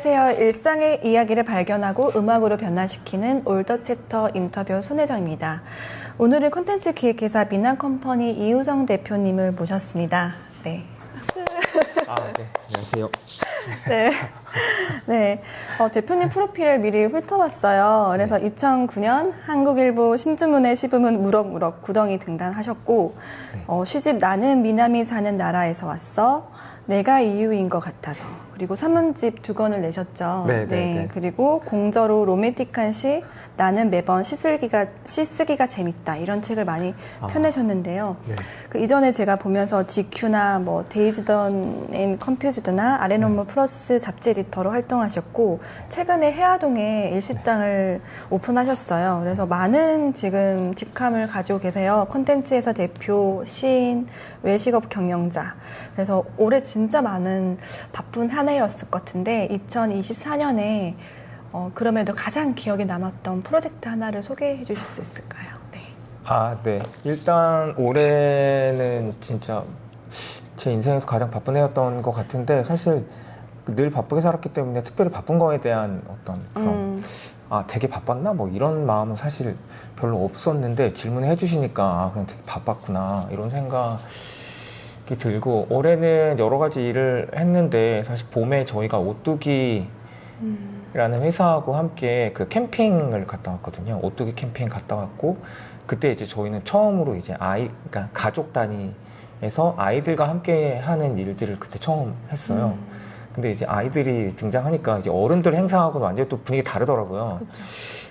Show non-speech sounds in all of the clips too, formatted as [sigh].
안녕하세요. 일상의 이야기를 발견하고 음악으로 변화시키는 올더 챕터 인터뷰 손혜정입니다. 오늘은 콘텐츠 기획회사 미남컴퍼니 이우성 대표님을 모셨습니다. 네. 박수. 아, 네. 안녕하세요. [laughs] 네. 네. 어, 대표님 프로필을 미리 훑어봤어요. 그래서 네. 2009년 한국일보 신주문의 시부문 무럭무럭 구덩이 등단하셨고, 네. 어, 시집 나는 미남이 사는 나라에서 왔어. 내가 이유인 것 같아서. 그리고 산문집 두 권을 내셨죠. 네, 네, 네. 그리고 공저로 로맨틱한 시, 나는 매번 시쓰기가, 시쓰기가 재밌다. 이런 책을 많이 아. 펴내셨는데요. 네. 그 이전에 제가 보면서 GQ나 뭐 데이즈던 앤 컴퓨즈드나 아레노무 네. 플러스 잡지 에디터로 활동하셨고 최근에 해화동에 일식당을 오픈하셨어요. 그래서 많은 지금 직함을 가지고 계세요. 콘텐츠에서 대표, 시인, 외식업 경영자. 그래서 올해 진짜 많은 바쁜 한 해였을 것 같은데 2024년에 어, 그럼에도 가장 기억에 남았던 프로젝트 하나를 소개해 주실 수 있을까요? 네. 아, 네. 일단 올해는 진짜 제 인생에서 가장 바쁜 해였던 것 같은데 사실 늘 바쁘게 살았기 때문에 특별히 바쁜 거에 대한 어떤 그런 음, 아 되게 바빴나 뭐 이런 마음은 사실 별로 없었는데 질문해 주시니까 아 그냥 되게 바빴구나 이런 생각이 들고 올해는 여러 가지 일을 했는데 사실 봄에 저희가 오뚜기 음, 라는 회사하고 함께 그 캠핑을 갔다 왔거든요. 오뚜기 캠핑 갔다 왔고 그때 이제 저희는 처음으로 이제 아이 그러니까 가족 단위에서 아이들과 함께 하는 일들을 그때 처음 했어요. 음. 근데 이제 아이들이 등장하니까 이제 어른들 행사하고는 완전히 또 분위기 다르더라고요.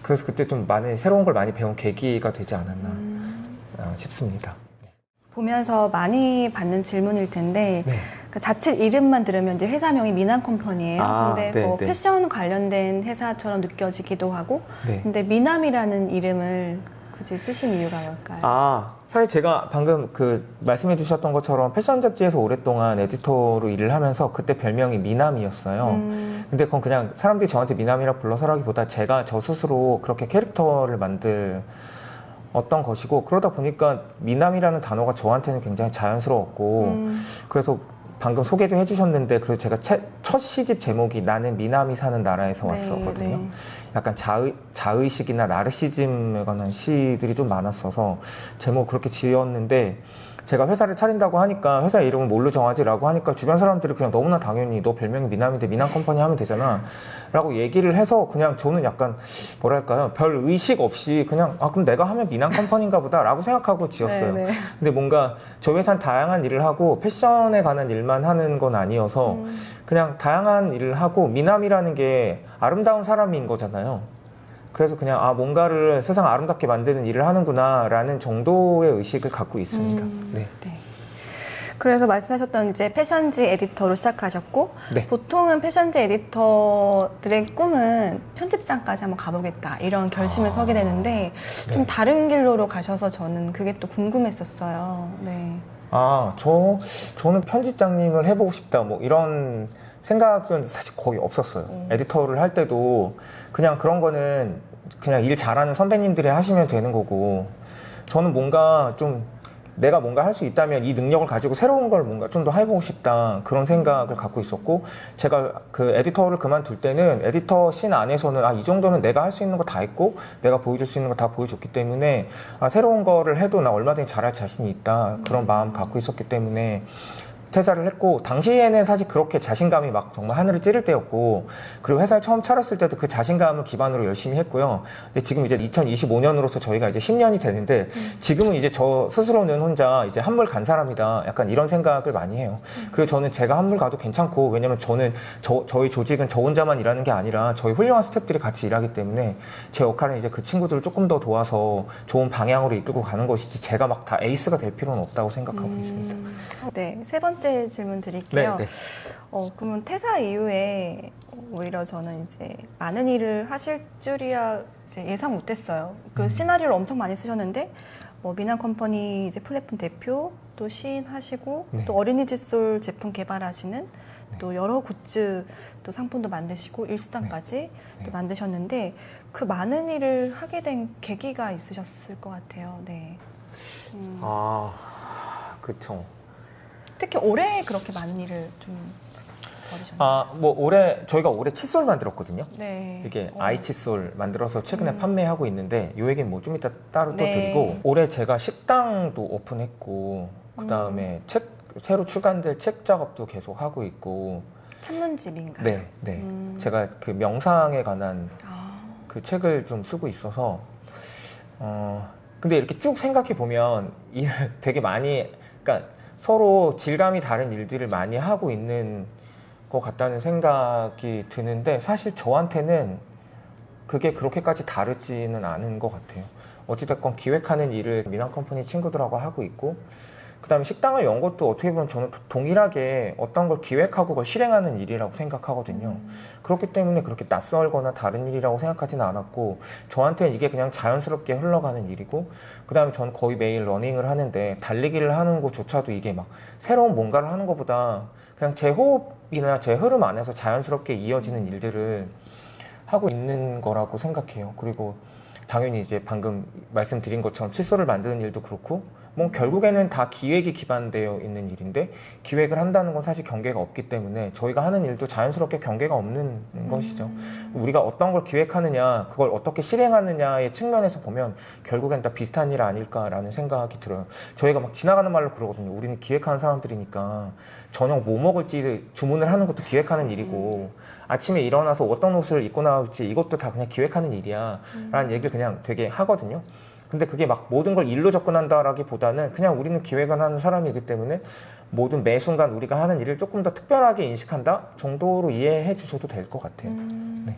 그래서 그때 좀 많이 새로운 걸 많이 배운 계기가 되지 않았나 음. 어, 싶습니다. 보면서 많이 받는 질문일 텐데 네. 그 자칫 이름만 들으면 이제 회사명이 미남 컴퍼니예요. 아, 근데 네, 뭐 네. 패션 관련된 회사처럼 느껴지기도 하고 네. 근데 미남이라는 이름을 굳이 쓰신 이유가 뭘까요? 아, 사실 제가 방금 그 말씀해 주셨던 것처럼 패션 잡지에서 오랫동안 에디터로 일을 하면서 그때 별명이 미남이었어요. 음, 근데 그건 그냥 사람들이 저한테 미남이라 불러서라기보다 제가 저 스스로 그렇게 캐릭터를 만들 어떤 것이고 그러다 보니까 미남이라는 단어가 저한테는 굉장히 자연스러웠고 음, 그래서 방금 소개도 해주셨는데 그래서 제가 채- 첫 시집 제목이 나는 미남이 사는 나라에서 네, 왔었거든요. 네. 약간 자의, 자의식이나 나르시즘에 관한 시들이 좀 많았어서 제목 그렇게 지었는데 제가 회사를 차린다고 하니까 회사 이름을 뭘로 정하지라고 하니까 주변 사람들이 그냥 너무나 당연히 너 별명이 미남인데 미남 컴퍼니 하면 되잖아 라고 얘기를 해서 그냥 저는 약간 뭐랄까요 별 의식 없이 그냥 아 그럼 내가 하면 미남 컴퍼니인가 보다 라고 생각하고 지었어요 네, 네. 근데 뭔가 저희 회사는 다양한 일을 하고 패션에 관한 일만 하는 건 아니어서 음, 그냥 다양한 일을 하고 미남이라는 게 아름다운 사람인 거잖아요. 그래서 그냥 아 뭔가를 세상 아름답게 만드는 일을 하는구나라는 정도의 의식을 갖고 있습니다. 음, 네. 네. 그래서 말씀하셨던 이제 패션지 에디터로 시작하셨고 네. 보통은 패션지 에디터들의 꿈은 편집장까지 한번 가보겠다 이런 결심을 아, 서게 되는데 좀 네. 다른 길로로 가셔서 저는 그게 또 궁금했었어요. 네. 아, 저 저는 편집장님을 해보고 싶다 뭐 이런 생각은 사실 거의 없었어요. 음. 에디터를 할 때도 그냥 그런 거는 그냥 일 잘하는 선배님들이 하시면 되는 거고 저는 뭔가 좀 내가 뭔가 할 수 있다면 이 능력을 가지고 새로운 걸 뭔가 좀 더 해보고 싶다 그런 생각을 갖고 있었고 제가 그 에디터를 그만둘 때는 에디터 씬 안에서는 아 이 정도면 내가 할 수 있는 거 다 했고 내가 보여줄 수 있는 거 다 보여줬기 때문에 아 새로운 거를 해도 나 얼마든지 잘할 자신이 있다 그런 마음 갖고 있었기 때문에 퇴사를 했고 당시에는 사실 그렇게 자신감이 막 정말 하늘을 찌를 때였고 그리고 회사를 처음 차렸을 때도 그 자신감을 기반으로 열심히 했고요. 근데 지금 이제 2025년으로서 저희가 이제 10년이 되는데 지금은 이제 저 스스로는 혼자 이제 한물 간 사람이다. 약간 이런 생각을 많이 해요. 그리고 저는 제가 한물 가도 괜찮고 왜냐면 저는 저, 저희 조직은 저 혼자만 일하는 게 아니라 저희 훌륭한 스태프들이 같이 일하기 때문에 제 역할은 이제 그 친구들을 조금 더 도와서 좋은 방향으로 이끌고 가는 것이지 제가 막 다 에이스가 될 필요는 없다고 생각하고 있습니다. 음, 네. 세 번째 질문 드릴게요. 네, 네. 어, 그러면 퇴사 이후에 오히려 저는 이제 많은 일을 하실 줄이야 예상 못했어요. 그 음. 시나리오를 엄청 많이 쓰셨는데 뭐 미남 컴퍼니 이제 플랫폼 대표 또 시인 하시고 네. 또 어린이집 솔 제품 개발하시는 또 여러 굿즈 또 상품도 만드시고 일수단까지 네. 또 만드셨는데 그 많은 일을 하게 된 계기가 있으셨을 것 같아요. 네. 음, 아, 그쵸. 특히 올해 그렇게 많은 일을 좀 버리셨나요? 아, 뭐 올해 저희가 올해 칫솔 만들었거든요. 네. 이게 어. 아이 칫솔 만들어서 최근에 음. 판매하고 있는데 요 얘기는 뭐 좀 이따 따로 또 네. 드리고 올해 제가 식당도 오픈했고 그 다음에 책 새로 출간될 책 작업도 계속 하고 있고 산문집인가요? 네, 네. 음. 제가 그 명상에 관한 아, 그 책을 좀 쓰고 있어서 어 근데 이렇게 쭉 생각해 보면 일 [laughs] 되게 많이 그러니까 서로 질감이 다른 일들을 많이 하고 있는 것 같다는 생각이 드는데 사실 저한테는 그게 그렇게까지 다르지는 않은 것 같아요. 어찌됐건 기획하는 일을 미남 컴퍼니 친구들하고 하고 있고 그다음에 식당을 연 것도 어떻게 보면 저는 동일하게 어떤 걸 기획하고 그걸 실행하는 일이라고 생각하거든요. 그렇기 때문에 그렇게 낯설거나 다른 일이라고 생각하지는 않았고 저한테는 이게 그냥 자연스럽게 흘러가는 일이고 그다음에 저는 거의 매일 러닝을 하는데 달리기를 하는 것조차도 이게 막 새로운 뭔가를 하는 것보다 그냥 제 호흡이나 제 흐름 안에서 자연스럽게 이어지는 일들을 하고 있는 거라고 생각해요. 그리고 당연히 이제 방금 말씀드린 것처럼 칫솔을 만드는 일도 그렇고 뭐 결국에는 다 기획이 기반되어 있는 일인데 기획을 한다는 건 사실 경계가 없기 때문에 저희가 하는 일도 자연스럽게 경계가 없는 것이죠. 우리가 어떤 걸 기획하느냐, 그걸 어떻게 실행하느냐의 측면에서 보면 결국엔 다 비슷한 일 아닐까라는 생각이 들어요. 저희가 막 지나가는 말로 그러거든요. 우리는 기획하는 사람들이니까 저녁 뭐 먹을지 주문을 하는 것도 기획하는 일이고 아침에 일어나서 어떤 옷을 입고 나올지 이것도 다 그냥 기획하는 일이야. 라는 얘기를 그냥 되게 하거든요. 근데 그게 막 모든 걸 일로 접근한다라기보다는 그냥 우리는 기획을 하는 사람이기 때문에 모든 매 순간 우리가 하는 일을 조금 더 특별하게 인식한다 정도로 이해해 주셔도 될 것 같아요. 음. 네.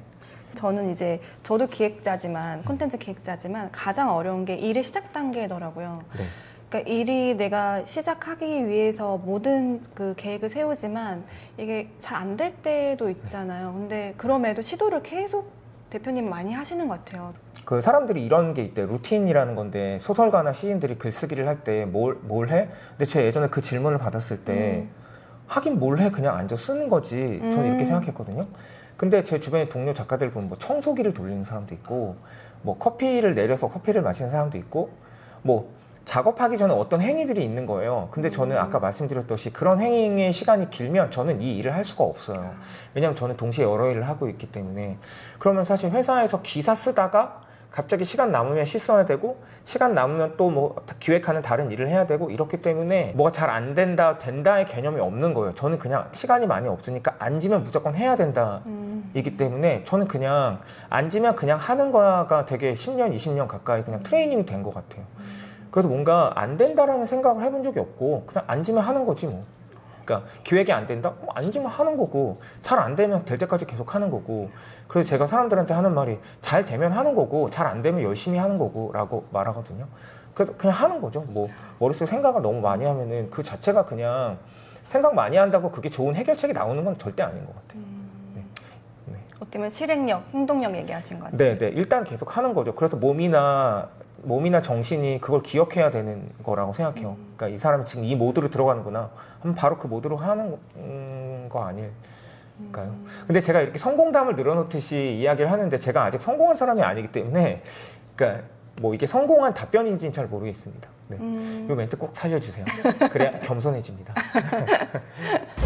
저는 이제 저도 기획자지만 콘텐츠 기획자지만 가장 어려운 게 일의 시작 단계더라고요. 네. 그러니까 일이 내가 시작하기 위해서 모든 그 계획을 세우지만 이게 잘 안 될 때도 있잖아요. 근데 그럼에도 시도를 계속 대표님 많이 하시는 것 같아요. 그 사람들이 이런 게 있대. 루틴이라는 건데 소설가나 시인들이 글쓰기를 할 때 뭘 뭘 해? 근데 제가 예전에 그 질문을 받았을 때 음. 하긴 뭘 해? 그냥 앉아 쓰는 거지. 저는 이렇게 음. 생각했거든요. 근데 제 주변에 동료 작가들 보면 뭐 청소기를 돌리는 사람도 있고 뭐 커피를 내려서 커피를 마시는 사람도 있고 뭐 작업하기 전에 어떤 행위들이 있는 거예요. 근데 저는 음. 아까 말씀드렸듯이 그런 행위의 시간이 길면 저는 이 일을 할 수가 없어요. 왜냐하면 저는 동시에 여러 일을 하고 있기 때문에 그러면 사실 회사에서 기사 쓰다가 갑자기 시간 남으면 씻어야 되고 시간 남으면 또 뭐 기획하는 다른 일을 해야 되고 이렇기 때문에 뭐가 잘 안 된다 된다의 개념이 없는 거예요. 저는 그냥 시간이 많이 없으니까 앉으면 무조건 해야 된다. 음. 이기 때문에 저는 그냥 앉으면 그냥 하는 거가 되게 10년, 20년 가까이 그냥 트레이닝이 된 것 같아요. 그래서 뭔가 안 된다라는 생각을 해본 적이 없고 그냥 앉으면 하는 거지 뭐. 그러니까 기획이 안 된다? 뭐 앉으면 하는 거고 잘 안 되면 될 때까지 계속 하는 거고 그래서 제가 사람들한테 하는 말이 잘 되면 하는 거고 잘 안 되면 열심히 하는 거고 라고 말하거든요. 그래서 그냥 하는 거죠. 뭐 머릿속에 생각을 너무 많이 하면은 그 자체가 그냥 생각 많이 한다고 그게 좋은 해결책이 나오는 건 절대 아닌 것 같아요. 네. 어쩌면 실행력, 행동력 얘기하신 것 같아요. 네, 네. 일단 계속 하는 거죠. 그래서 몸이나 몸이나 정신이 그걸 기억해야 되는 거라고 생각해요. 그러니까 이 사람이 지금 이 모드로 들어가는구나. 하면 바로 그 모드로 하는 음, 거 아닐까요? 근데 제가 이렇게 성공담을 늘어놓듯이 이야기를 하는데 제가 아직 성공한 사람이 아니기 때문에 그러니까 뭐 이게 성공한 답변인지는 잘 모르겠습니다. 네. 음. 이 멘트 꼭 살려주세요. 그래야 겸손해집니다. [laughs]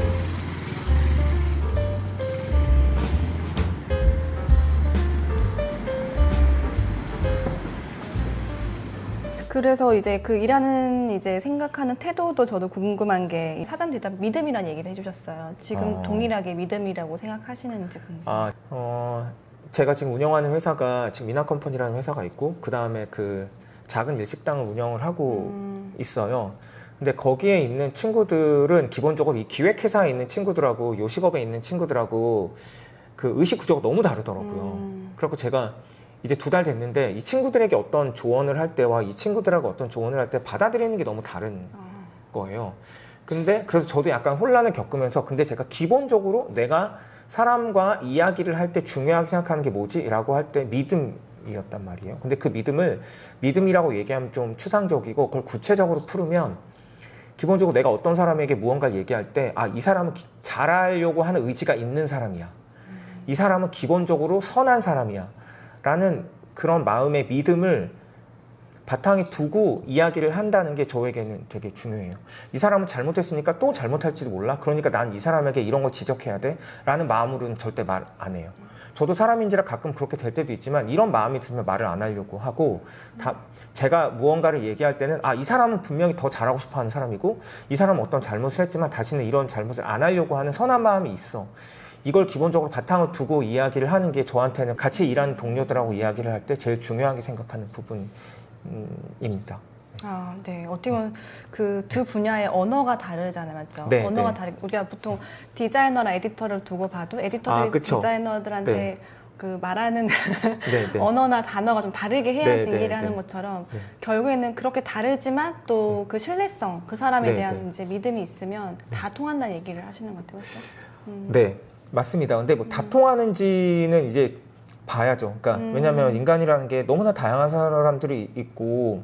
그래서 이제 그 일하는 이제 생각하는 태도도 저도 궁금한 게이 사전 대답 믿음이라는 얘기를 해주셨어요. 지금 어. 동일하게 믿음이라고 생각하시는지 궁금해요. 아, 어, 제가 지금 운영하는 회사가 지금 미나컴퍼니라는 회사가 있고 그 다음에 그 작은 일식당을 운영을 하고 음. 있어요. 근데 거기에 있는 친구들은 기본적으로 이 기획회사에 있는 친구들하고 요식업에 있는 친구들하고 그 의식 구조가 너무 다르더라고요. 음. 그래갖고 제가 이제 두 달 됐는데 이 친구들에게 어떤 조언을 할 때와 이 친구들하고 어떤 조언을 할 때 받아들이는 게 너무 다른 아. 거예요. 근데 그래서 저도 약간 혼란을 겪으면서 근데 제가 기본적으로 내가 사람과 이야기를 할 때 중요하게 생각하는 게 뭐지? 라고 할 때 믿음이었단 말이에요. 근데 그 믿음을 믿음이라고 얘기하면 좀 추상적이고 그걸 구체적으로 풀으면 기본적으로 내가 어떤 사람에게 무언가를 얘기할 때 아, 이 사람은 기- 잘하려고 하는 의지가 있는 사람이야. 이 사람은 기본적으로 선한 사람이야. 라는 그런 마음의 믿음을 바탕에 두고 이야기를 한다는 게 저에게는 되게 중요해요. 이 사람은 잘못했으니까 또 잘못할지도 몰라. 그러니까 난 이 사람에게 이런 걸 지적해야 돼. 라는 마음으로는 절대 말 안 해요. 저도 사람인지라 가끔 그렇게 될 때도 있지만 이런 마음이 들면 말을 안 하려고 하고 다 제가 무언가를 얘기할 때는 아 이 사람은 분명히 더 잘하고 싶어 하는 사람이고 이 사람은 어떤 잘못을 했지만 다시는 이런 잘못을 안 하려고 하는 선한 마음이 있어. 이걸 기본적으로 바탕을 두고 이야기를 하는 게 저한테는 같이 일하는 동료들하고 이야기를 할 때 제일 중요하게 생각하는 부분입니다. 아, 네. 어떻게 보면 그 두 분야의 언어가 다르잖아요, 맞죠? 네, 언어가 네. 다르. 우리가 보통 디자이너랑 에디터를 두고 봐도 에디터들이 아. 디자이너들한테 네. 그 말하는 [laughs] 네, 네. 언어나 단어가 좀 다르게 해야지 네, 네, 일을 하는 네. 것처럼 네. 결국에는 그렇게 다르지만 또 그 신뢰성, 그 사람에 네, 대한 네. 이제 믿음이 있으면 다 통한다는 얘기를 하시는 것 같아요? 음. 네, 맞습니다. 근데 뭐 다 통하는지는 이제 봐야죠. 그러니까 음. 왜냐하면 인간이라는 게 너무나 다양한 사람들이 있고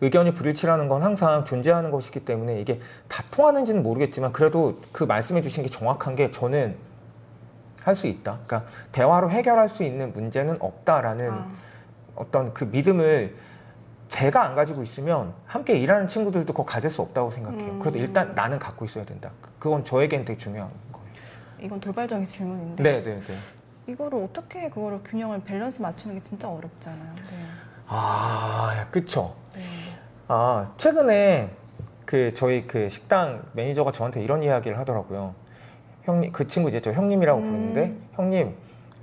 의견이 불일치라는 건 항상 존재하는 것이기 때문에 이게 다 통하는지는 모르겠지만 그래도 그 말씀해 주신 게 정확한 게 저는 할 수 있다. 그러니까 대화로 해결할 수 있는 문제는 없다라는 아, 어떤 그 믿음을 제가 안 가지고 있으면 함께 일하는 친구들도 그거 가질 수 없다고 생각해요. 음. 그래서 일단 나는 갖고 있어야 된다. 그건 저에겐 되게 중요한. 이건 돌발적인 질문인데 네, 네, 네. 이거를 어떻게 그거를 균형을 밸런스 맞추는 게 진짜 어렵잖아요. 네. 아, 그쵸. 네. 아, 최근에 그 저희 그 식당 매니저가 저한테 이런 이야기를 하더라고요. 형님, 그 친구 이제 저 형님이라고 음. 부르는데, 형님,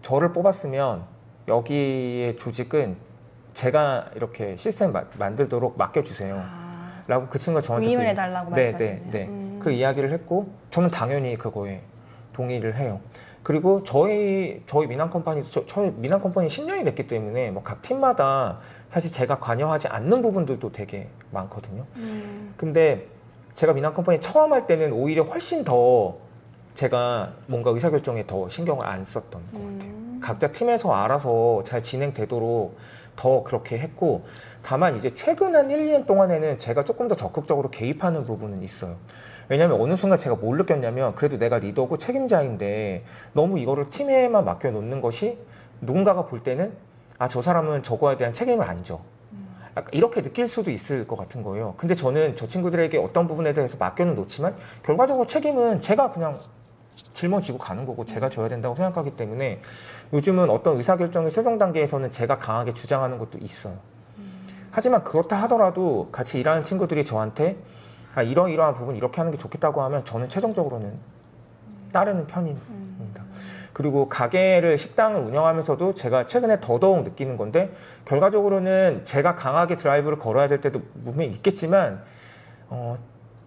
저를 뽑았으면 여기의 조직은 제가 이렇게 시스템 마- 만들도록 맡겨주세요. 아, 라고 그 친구가 저한테 위임을 그- 해달라고 네, 네, 말씀하셨네요. 네. 음. 그 이야기를 했고 저는 당연히 그거에 동의를 해요. 그리고 저희 저희 미남 컴퍼니도 저, 저희 미남 컴퍼니 10년이 됐기 때문에 뭐 각 팀마다 사실 제가 관여하지 않는 부분들도 되게 많거든요. 음. 근데 제가 미남 컴퍼니 처음 할 때는 오히려 훨씬 더 제가 뭔가 의사결정에 더 신경을 안 썼던 것 같아요. 음. 각자 팀에서 알아서 잘 진행되도록 더 그렇게 했고 다만 이제 최근 한 1, 2년 동안에는 제가 조금 더 적극적으로 개입하는 부분은 있어요. 왜냐하면 어느 순간 제가 뭘 느꼈냐면 그래도 내가 리더고 책임자인데 너무 이거를 팀에만 맡겨 놓는 것이 누군가가 볼 때는 아 저 사람은 저거에 대한 책임을 안 져. 이렇게 느낄 수도 있을 것 같은 거예요. 근데 저는 저 친구들에게 어떤 부분에 대해서 맡겨는 놓지만 결과적으로 책임은 제가 그냥 짊어지고 가는 거고 제가 져야 된다고 생각하기 때문에 요즘은 어떤 의사결정의 최종 단계에서는 제가 강하게 주장하는 것도 있어요. 하지만 그렇다 하더라도 같이 일하는 친구들이 저한테 아, 이러이러한 부분 이렇게 하는 게 좋겠다고 하면 저는 최종적으로는 따르는 편입니다. 그리고 가게를 식당을 운영하면서도 제가 최근에 더더욱 느끼는 건데 결과적으로는 제가 강하게 드라이브를 걸어야 될 때도 분명히 있겠지만 어,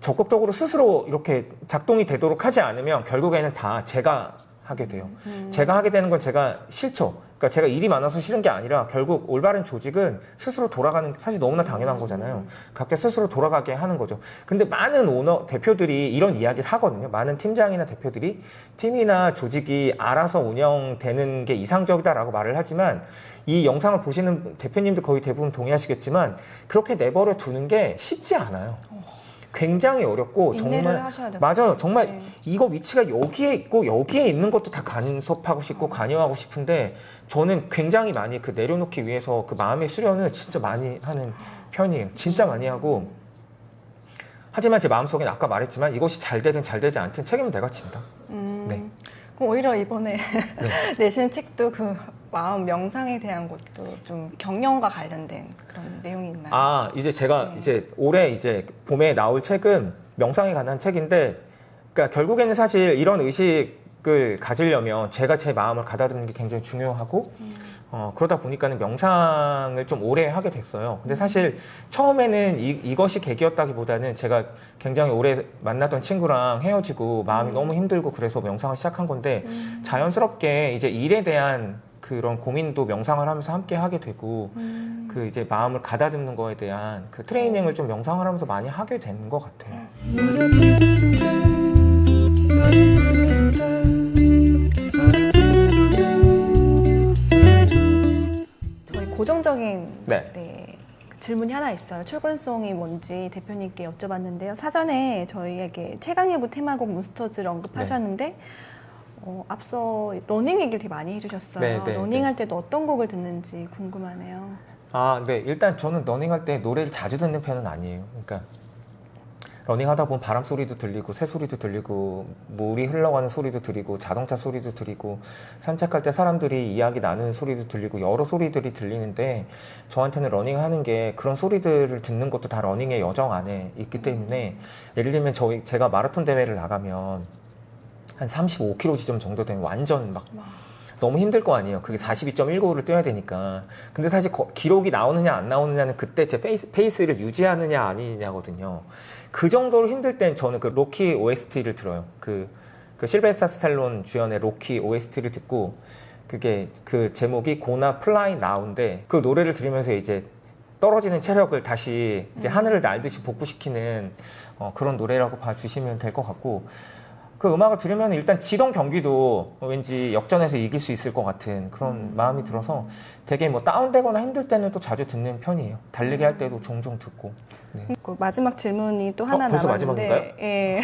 적극적으로 스스로 이렇게 작동이 되도록 하지 않으면 결국에는 다 제가 하게 돼요. 음. 제가 하게 되는 건 제가 싫죠. 그러니까 제가 일이 많아서 싫은 게 아니라 결국 올바른 조직은 스스로 돌아가는 게 사실 너무나 당연한 거잖아요. 각자 스스로 돌아가게 하는 거죠. 근데 많은 오너 대표들이 이런 이야기를 하거든요. 많은 팀장이나 대표들이 팀이나 조직이 알아서 운영되는 게 이상적이다라고 말을 하지만 이 영상을 보시는 대표님들 거의 대부분 동의하시겠지만 그렇게 내버려 두는 게 쉽지 않아요. 굉장히 어렵고 정말. 맞아요. 정말 네. 이거 위치가 여기에 있고 여기에 있는 것도 다 간섭하고 싶고 관여하고 싶은데 저는 굉장히 많이 그 내려놓기 위해서 그 마음의 수련을 진짜 많이 하는 편이에요. 진짜 많이 하고 하지만 제 마음속엔 아까 말했지만 이것이 잘 되든 잘 되지 않든 책임은 내가 진다. 음. 네. 그럼 오히려 이번에 [laughs] 네. 내신 책도 그 마음 명상에 대한 것도 좀 경영과 관련된 그런 내용이 있나요? 아 이제 제가 네. 이제 올해 이제 봄에 나올 책은 명상에 관한 책인데 그러니까 결국에는 사실 이런 의식 을 가지려면 제가 제 마음을 가다듬는 게 굉장히 중요하고 어, 그러다 보니까는 명상을 좀 오래 하게 됐어요. 근데 사실 처음에는 이, 이것이 계기였다기보다는 제가 굉장히 오래 만났던 친구랑 헤어지고 마음이 너무 힘들고 그래서 명상을 시작한 건데 자연스럽게 이제 일에 대한 그런 고민도 명상을 하면서 함께 하게 되고 음. 그 이제 마음을 가다듬는 거에 대한 그 트레이닝을 좀 명상을 하면서 많이 하게 된것 같아요. 저 희 고정적인 네. 네, 질문이 하나 있어요. 출근성이 뭔지 대표님께 여쭤봤는데요. 사전에 저희에게 최강야구 테마곡 몬스터즈를 언급하셨는데 어, 앞서 러닝 얘기를 되게 많이 해주셨어요. 네, 네, 러닝할 때도 어떤 곡을 듣는지 궁금하네요. 아, 네. 일단 저는 러닝할 때 노래를 자주 듣는 편은 아니에요. 그러니까 러닝하다 보면 바람 소리도 들리고 새 소리도 들리고 물이 흘러가는 소리도 들리고 자동차 소리도 들리고 산책할 때 사람들이 이야기 나누는 소리도 들리고 여러 소리들이 들리는데 저한테는 러닝하는 게 그런 소리들을 듣는 것도 다 러닝의 여정 안에 있기 때문에 예를 들면 저희 제가 마라톤 대회를 나가면 한 35km 지점 정도 되면 완전 막 너무 힘들 거 아니에요. 그게 42.195를 뛰어야 되니까. 근데 사실 거- 기록이 나오느냐 안 나오느냐는 그때 제 페이스, 페이스를 유지하느냐 아니냐거든요. 그 정도로 힘들 땐 저는 그 로키 OST를 들어요. 그, 그 실베스타 스탈론 주연의 로키 OST를 듣고 그게 그 제목이 고나 플라이 나운데 그 노래를 들으면서 이제 떨어지는 체력을 다시 이제 하늘을 날듯이 복구시키는 어, 그런 노래라고 봐주시면 될 것 같고 그 음악을 들으면 일단 지동 경기도 왠지 역전해서 이길 수 있을 것 같은 그런 마음이 들어서 되게 뭐 다운되거나 힘들 때는 또 자주 듣는 편이에요. 달리기 할 때도 종종 듣고. 네. 그 마지막 질문이 또 하나 어, 벌써 남았는데, 마지막인가요? 예.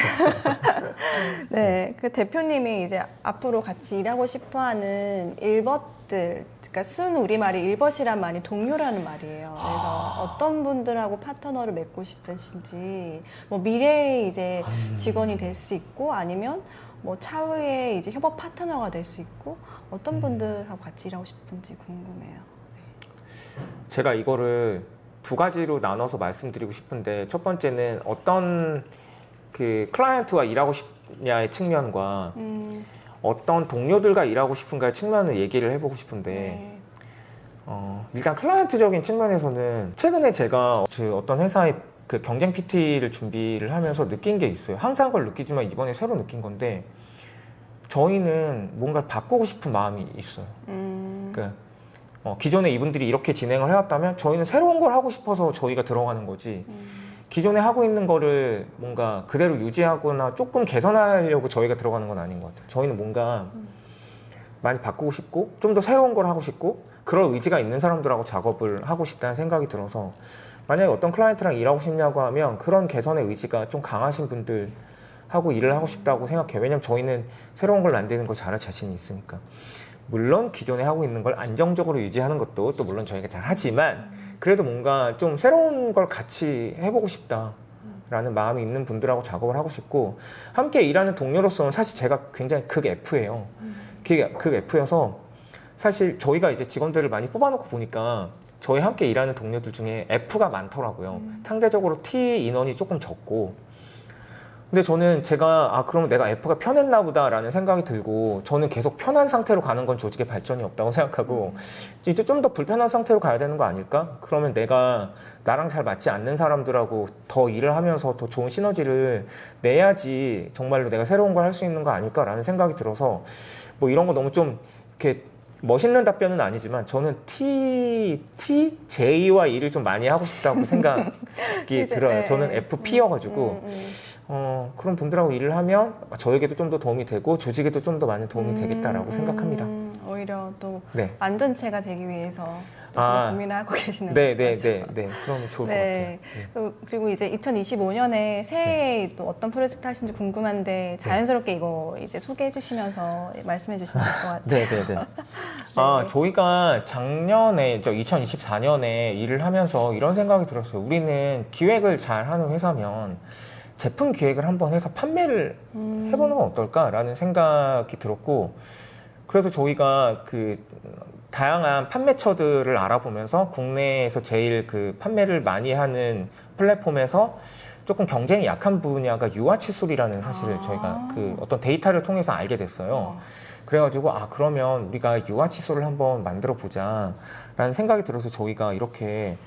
[laughs] 네, 그 대표님이 이제 앞으로 같이 일하고 싶어하는 일벗들, 그러니까 순 우리말이 일벗이란 말이 동료라는 말이에요. 그래서 아. 어떤 분들하고 파트너를 맺고 싶으신지, 뭐 미래에 이제 음. 직원이 될 수 있고, 아니면 뭐 차후에 이제 협업 파트너가 될 수 있고, 어떤 음. 분들하고 같이 일하고 싶은지 궁금해요. 제가 이거를 두 가지로 나눠서 말씀드리고 싶은데 첫 번째는 어떤 그 클라이언트와 일하고 싶냐의 측면과 음, 어떤 동료들과 일하고 싶은가의 측면을 얘기를 해보고 싶은데 네. 어, 일단 클라이언트적인 측면에서는 최근에 제가 그 어떤 회사의 그 경쟁 PT를 준비를 하면서 느낀 게 있어요. 항상 그걸 느끼지만 이번에 새로 느낀 건데 저희는 뭔가 바꾸고 싶은 마음이 있어요. 음, 그러니까 어, 기존에 이분들이 이렇게 진행을 해왔다면 저희는 새로운 걸 하고 싶어서 저희가 들어가는 거지. 음. 기존에 하고 있는 거를 뭔가 그대로 유지하거나 조금 개선하려고 저희가 들어가는 건 아닌 것 같아요. 저희는 뭔가 많이 바꾸고 싶고 좀 더 새로운 걸 하고 싶고 그럴 의지가 있는 사람들하고 작업을 하고 싶다는 생각이 들어서 만약에 어떤 클라이언트랑 일하고 싶냐고 하면 그런 개선의 의지가 좀 강하신 분들 하고 일을 하고 싶다고 생각해요. 왜냐면 저희는 새로운 걸 만드는 걸 잘할 자신이 있으니까. 물론 기존에 하고 있는 걸 안정적으로 유지하는 것도 또 물론 저희가 잘 하지만 그래도 뭔가 좀 새로운 걸 같이 해보고 싶다 라는 마음이 있는 분들하고 작업을 하고 싶고 함께 일하는 동료로서는 사실 제가 굉장히 극 F예요. 극, 극 F여서 사실 저희가 이제 직원들을 많이 뽑아놓고 보니까 저희 함께 일하는 동료들 중에 F가 많더라고요. 상대적으로 T 인원이 조금 적고 근데 저는 제가 아 그러면 내가 F가 편했나 보다라는 생각이 들고 저는 계속 편한 상태로 가는 건 조직의 발전이 없다고 [laughs] 생각하고 이제 좀 더 불편한 상태로 가야 되는 거 아닐까? 그러면 내가 나랑 잘 맞지 않는 사람들하고 더 일을 하면서 더 좋은 시너지를 내야지 정말로 내가 새로운 걸 할 수 있는 거 아닐까라는 생각이 들어서 뭐 이런 거 너무 좀 이렇게 멋있는 답변은 아니지만 저는 T, T, J와 일을 좀 많이 하고 싶다고 [laughs] 생각이 들어요. 네. 저는 FP여가지고 음, 음. 어, 그런 분들하고 일을 하면 저에게도 좀 더 도움이 되고 조직에도 좀 더 많은 도움이 되겠다라고 음, 생각합니다. 음, 오히려 또 네. 안전체가 되기 위해서 또 아. 고민을 하고 계시는 네. 네, 네, 네. 그러면 좋을 네. 것 같아요. 네. 또 그리고 이제 2025년에 새해에 또 어떤 프로젝트 하신지 궁금한데 자연스럽게 이거 이제 소개해 주시면서 말씀해 주시면 될 것 [laughs] 같아요. 네, 네, 네. [laughs] 아, 저희가 작년에, 저 2024년에 일을 하면서 이런 생각이 들었어요. 우리는 기획을 잘 하는 회사면 제품 기획을 한번 해서 판매를 음. 해보는 건 어떨까라는 생각이 들었고, 그래서 저희가 그 다양한 판매처들을 알아보면서 국내에서 제일 그 판매를 많이 하는 플랫폼에서 조금 경쟁이 약한 분야가 유아 칫솔이라는 사실을 아. 저희가 그 어떤 데이터를 통해서 알게 됐어요. 어. 그래가지고 아 그러면 우리가 유아 칫솔을 한번 만들어 보자라는 생각이 들어서 저희가 이렇게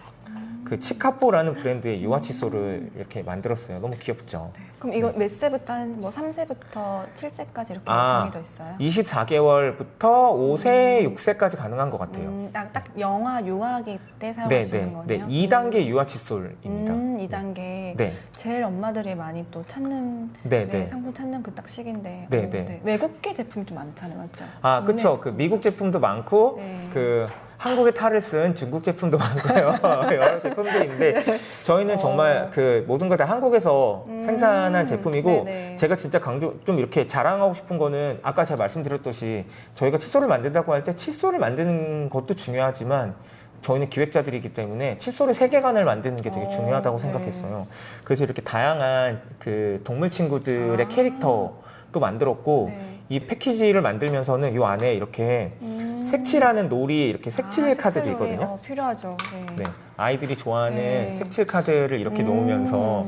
그 치카포라는 브랜드의 유아 칫솔을 이렇게 만들었어요. 너무 귀엽죠. 그럼 이거 몇 세부터 한 뭐 3세부터 7세까지 이렇게 아. 정해져 있어요? 24개월부터 5세, 6세까지 가능한 것 같아요. 음, 딱, 딱 영아 유아기 때 네, 사용하시는 네, 거네요. 네. 2단계 유아 칫솔입니다. 음, 2단계. 네, 제일 엄마들이 많이 또 찾는 네, 네, 네. 상품 찾는 그 딱 시기인데 네, 어, 네. 외국계 제품이 좀 많잖아요, 맞죠? 아, 그쵸. 그. 미국 제품도 많고, 네. 그 한국의 탈을 쓴 중국 제품도 [laughs] 많고요. 여러 제품들이 있는데, 저희는 어. 정말 그 모든 걸 다 한국에서 음, 생산한 제품이고, 네네. 제가 진짜 강조, 좀 이렇게 자랑하고 싶은 거는, 아까 제가 말씀드렸듯이, 저희가 칫솔을 만든다고 할 때 칫솔을 만드는 것도 중요하지만, 저희는 기획자들이기 때문에 칫솔의 세계관을 만드는 게 되게 어, 중요하다고 네. 생각했어요. 그래서 이렇게 다양한 그 동물 친구들의 아. 캐릭터도 만들었고 네. 이 패키지를 만들면서는 이 안에 이렇게 음. 색칠하는 놀이 이렇게 색칠 아, 카드도. 있거든요. 어, 필요하죠. 네. 네, 아이들이 좋아하는 네. 색칠 카드를 이렇게 음. 놓으면서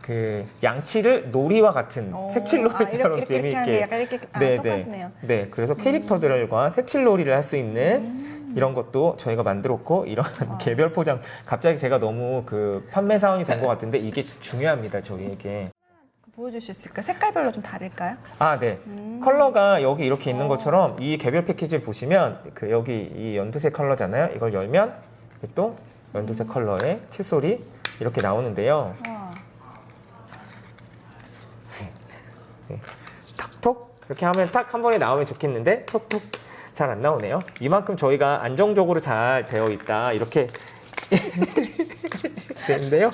그 양치를 놀이와 같은 어, 색칠 아, 놀이처럼 이렇게, 이렇게 하는 게 재미있게 약간 이렇게 아, 네, 똑같네요. 네, 그래서 캐릭터들과 색칠 놀이를 할 수 있는 음. 이런 것도 저희가 만들었고 이런 아. [laughs] 개별 포장 갑자기 제가 너무 그 판매 사원이 된 것 같은데 이게 중요합니다 저희에게 보여주실 수 있을까요? 색깔별로 좀 다를까요? 아 네 음. 컬러가 여기 이렇게 있는 어. 것처럼 이 개별 패키지를 보시면 그 여기 이 연두색 컬러잖아요 이걸 열면 또 연두색 컬러의 칫솔이 이렇게 나오는데요 와. 톡톡 이렇게 하면 딱 한 번에 나오면 좋겠는데 톡톡 잘 안 나오네요. 이만큼 저희가 안정적으로 잘 되어 있다 이렇게 [laughs] [laughs] 되는데요.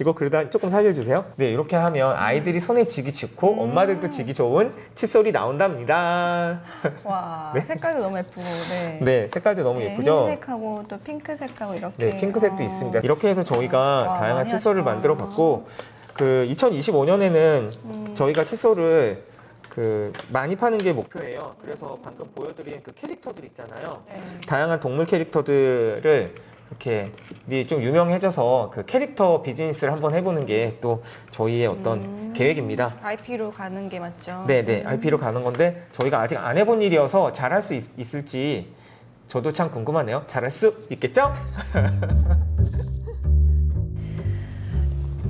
이거 그러다 조금 살려주세요. 네 이렇게 하면 아이들이 손에 쥐기 좋고 음. 엄마들도 쥐기 좋은 칫솔이 나온답니다. 와, [laughs] 네. 색깔도 너무 예쁘고, 네. 네 색깔도 너무 네, 예쁘죠. 흰색하고 또 핑크색하고 이렇게. 네 핑크색도 어. 있습니다. 이렇게 해서 저희가 와, 다양한 많이 칫솔을 하시다. 만들어 봤고 그 2025년에는 음. 저희가 칫솔을 그 많이 파는 게 목표예요. 그래서 방금 보여드린 그 캐릭터들 있잖아요. 네. 다양한 동물 캐릭터들을 이렇게 이좀 유명해져서 그 캐릭터 비즈니스를 한번 해보는 게 또 저희의 어떤 음. 계획입니다. IP로 가는 게 맞죠? 네네 IP로 가는 건데 저희가 아직 안 해본 일이어서 잘할 수 있, 있을지 저도 참 궁금하네요. 잘할 수 있겠죠? [laughs]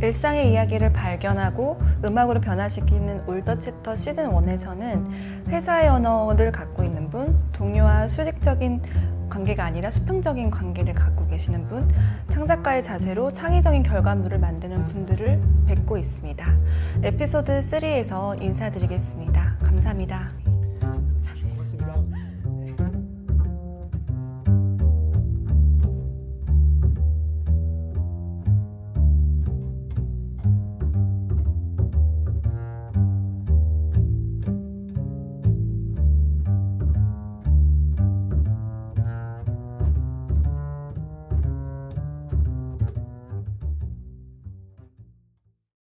일상의 이야기를 발견하고 음악으로 변화시키는 올더 챕터 시즌 1에서는 회사의 언어를 갖고 있는 분, 동료와 수직적인 관계가 아니라 수평적인 관계를 갖고 계시는 분, 창작가의 자세로 창의적인 결과물을 만드는 분들을 뵙고 있습니다. 에피소드 3에서 인사드리겠습니다. 감사합니다.